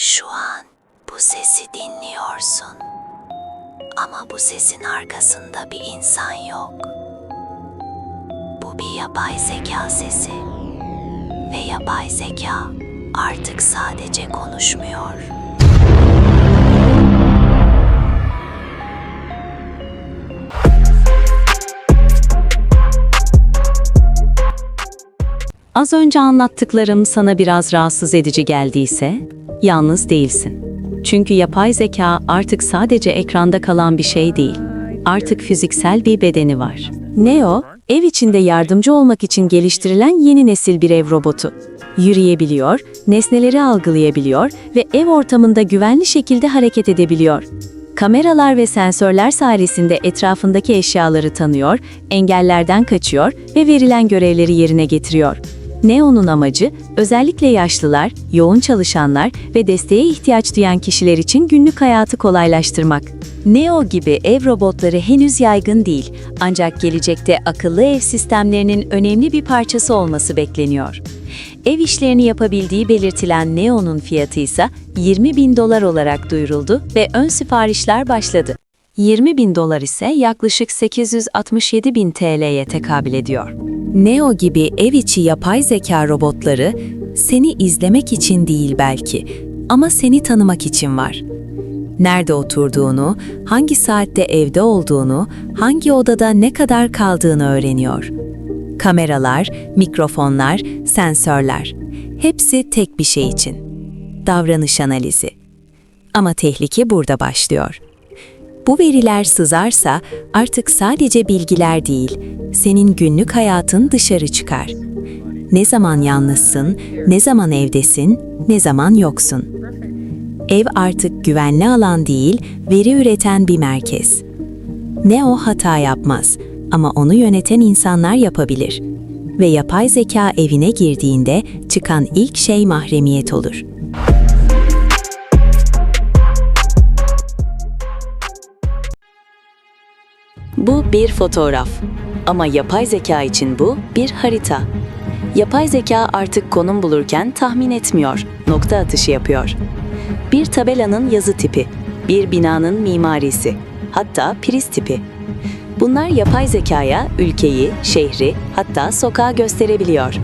Şu an bu sesi dinliyorsun. Ama bu sesin arkasında bir insan yok. Bu bir yapay zeka sesi. Ve yapay zeka artık sadece konuşmuyor. Az önce anlattıklarım sana biraz rahatsız edici geldiyse, yalnız değilsin. Çünkü yapay zeka artık sadece ekranda kalan bir şey değil. Artık fiziksel bir bedeni var. Neo, ev içinde yardımcı olmak için geliştirilen yeni nesil bir ev robotu. Yürüyebiliyor, nesneleri algılayabiliyor ve ev ortamında güvenli şekilde hareket edebiliyor. Kameralar ve sensörler sayesinde etrafındaki eşyaları tanıyor, engellerden kaçıyor ve verilen görevleri yerine getiriyor. Neo'nun amacı özellikle yaşlılar, yoğun çalışanlar ve desteğe ihtiyaç duyan kişiler için günlük hayatı kolaylaştırmak. Neo gibi ev robotları henüz yaygın değil ancak gelecekte akıllı ev sistemlerinin önemli bir parçası olması bekleniyor. Ev işlerini yapabildiği belirtilen Neo'nun fiyatı ise 20 bin dolar olarak duyuruldu ve ön siparişler başladı. 20 bin dolar ise yaklaşık 867 bin TL'ye tekabül ediyor. Neo gibi ev içi yapay zeka robotları seni izlemek için değil belki ama seni tanımak için var. Nerede oturduğunu, hangi saatte evde olduğunu, hangi odada ne kadar kaldığını öğreniyor. Kameralar, mikrofonlar, sensörler. Hepsi tek bir şey için. Davranış analizi. Ama tehlike burada başlıyor. Bu veriler sızarsa artık sadece bilgiler değil, senin günlük hayatın dışarı çıkar. Ne zaman yalnızsın, ne zaman evdesin, ne zaman yoksun. Ev artık güvenli alan değil, veri üreten bir merkez. Ne o hata yapmaz ama onu yöneten insanlar yapabilir. Ve yapay zeka evine girdiğinde çıkan ilk şey mahremiyet olur. Bu bir fotoğraf. Ama yapay zeka için bu bir harita. Yapay zeka artık konum bulurken tahmin etmiyor, nokta atışı yapıyor. Bir tabelanın yazı tipi, bir binanın mimarisi, hatta priz tipi. Bunlar yapay zekaya ülkeyi, şehri, hatta sokağı gösterebiliyor.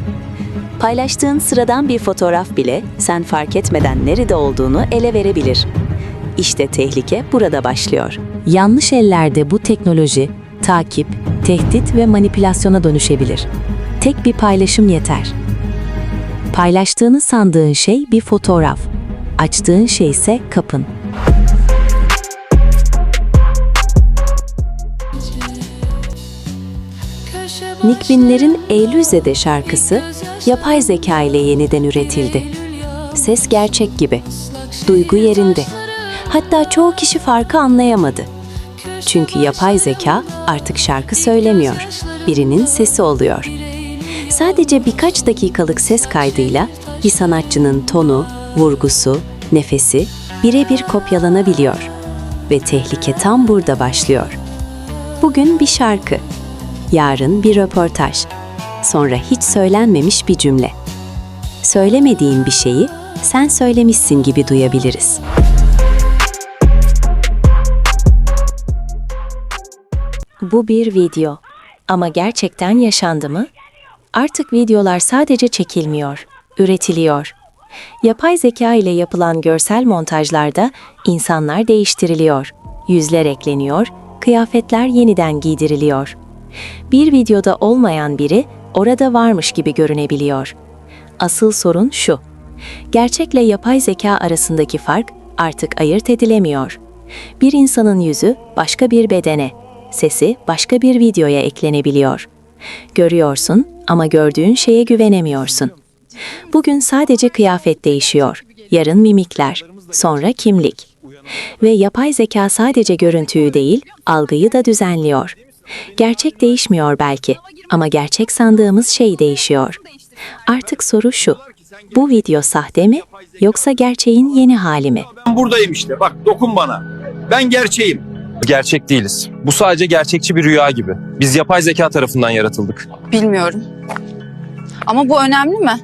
Paylaştığın sıradan bir fotoğraf bile sen fark etmeden nerede olduğunu ele verebilir. İşte tehlike burada başlıyor. Yanlış ellerde bu teknoloji takip, tehdit ve manipülasyona dönüşebilir. Tek bir paylaşım yeter. Paylaştığını sandığın şey bir fotoğraf. Açtığın şey ise kapın. Nick Binler'in Eylülze'de şarkısı yapay zeka ile yeniden üretildi. Ses gerçek gibi, duygu yerinde. Hatta çoğu kişi farkı anlayamadı. Çünkü yapay zeka artık şarkı söylemiyor, birinin sesi oluyor. Sadece birkaç dakikalık ses kaydıyla bir sanatçının tonu, vurgusu, nefesi birebir kopyalanabiliyor. Ve tehlike tam burada başlıyor. Bugün bir şarkı, yarın bir röportaj, sonra hiç söylenmemiş bir cümle. Söylemediğin bir şeyi sen söylemişsin gibi duyabiliriz. Bu bir video. Ama gerçekten yaşandı mı? Artık videolar sadece çekilmiyor, üretiliyor. Yapay zeka ile yapılan görsel montajlarda insanlar değiştiriliyor, yüzler ekleniyor, kıyafetler yeniden giydiriliyor. Bir videoda olmayan biri orada varmış gibi görünebiliyor. Asıl sorun şu. Gerçekle yapay zeka arasındaki fark artık ayırt edilemiyor. Bir insanın yüzü başka bir bedene, sesi başka bir videoya eklenebiliyor. Görüyorsun ama gördüğün şeye güvenemiyorsun. Bugün sadece kıyafet değişiyor, yarın mimikler, sonra kimlik. Ve yapay zeka sadece görüntüyü değil, algıyı da düzenliyor. Gerçek değişmiyor belki ama gerçek sandığımız şey değişiyor. Artık soru şu. Bu video sahte mi yoksa gerçeğin yeni hali mi? Buradayım işte. Bak dokun bana. Ben gerçeğim. Gerçek değiliz. Bu sadece gerçekçi bir rüya gibi. Biz yapay zeka tarafından yaratıldık. Bilmiyorum. Ama bu önemli mi?